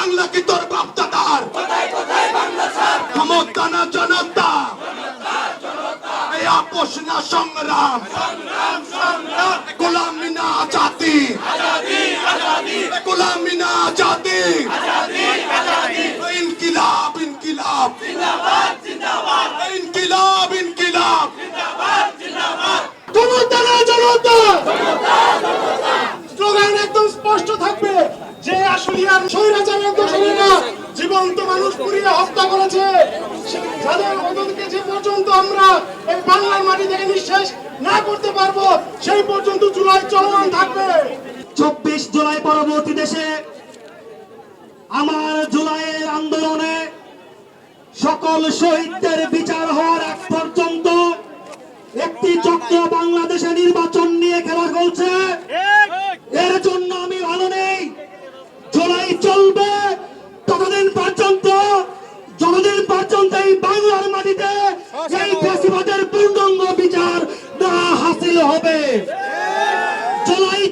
বাংলা কি তোর বাপ দাদার ক্ষমতা না জনতা? আপোষ না সংগ্রাম? না আজাদি? গোলামি না আজাদি? ইনকিলাব ইনকিলাব। ইনকিলাব ইনকিলাব। স্লোগান একদম স্পষ্ট থাকবে যে স্বৈরাচারের দোষীরা জীবন্ত মানুষ পুড়িয়ে হত্যা করেছে। যাদের ওদেরকে যে পর্যন্ত আমরা এই বাংলার মাটি থেকে নিঃশেষ না করতে পারব। সেই পর্যন্ত জুলাই চলমান থাকবে। চব্বিশ জুলাই পরবর্তী দেশে আমার জুলাইয়ের আন্দোলনে সকল শহীদদের বিচার হওয়ার এক পর্যন্ত একটি চক্র বাংলাদেশে নির্বাচন নিয়ে খেলা চলছে। হবে।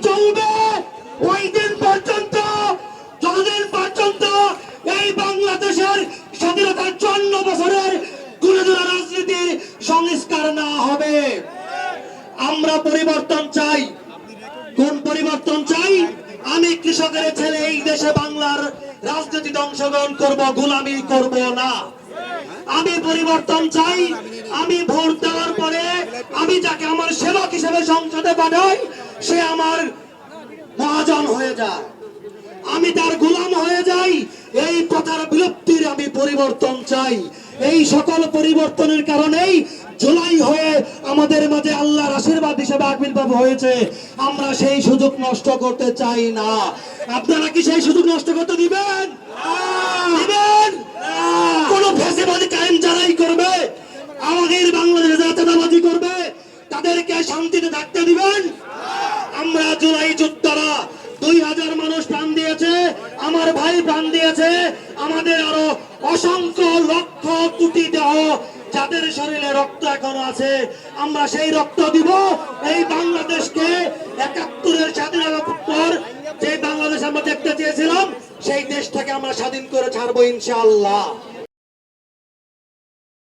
চলবে। ওই দিন পর্যন্ত, যতদিন পর্যন্ত এই বাংলাদেশের স্বাধীনতার চুয়ান্ন বছরের রাজনীতির সংস্কার না হবে। আমরা পরিবর্তন চাই। কোন পরিবর্তন চাই? আমি কৃষকের ছেলে এই দেশে বাংলার রাজনীতিতে অংশগ্রহণ করব, গোলামি করব না। আমি পরিবর্তন চাই। আমি ভোট দেওয়ার পরে আমি যাকে আমার সেবক হিসেবে সংসদে পাঠাই সে আমার মহাজন হয়ে যায়। আমি তার গোলাম হয়ে যাই এই প্রথার বিলুপ্তির আমি পরিবর্তন চাই। এই সকল পরিবর্তনের কারণেই জুলাই হয়ে আমাদের মাঝে আল্লাহর আশীর্বাদ হিসেবে আবির্ভাব হয়েছে। আমরা সেই সুযোগ নষ্ট করতে চাই না। আপনারা কি সেই সুযোগ নষ্ট করতে দিবেন? দিবেন? কোন ফেসিবাদী কায়েম যারাই করবে আমাদের বাংলাদেশে তাদেরকে শান্তিতে থাকতে দিবেন। আমরা জুলাই যোদ্ধারা দুই হাজার মানুষ প্রাণ দিয়েছে, আমার ভাই প্রাণ দিয়েছে, আমাদের আরও অসংখ্য লক্ষ কোটি দেহ যাদের শরীরে রক্ত এখনও আছে, আমরা সেই রক্ত দিব। এই বাংলাদেশকে একাত্তরের স্বাধীনতার পর যে বাংলাদেশ আমরা দেখতে চেয়েছিলাম, সেই দেশটাকে আমরা স্বাধীন করে ছাড়বো ইনশাআল্লাহ।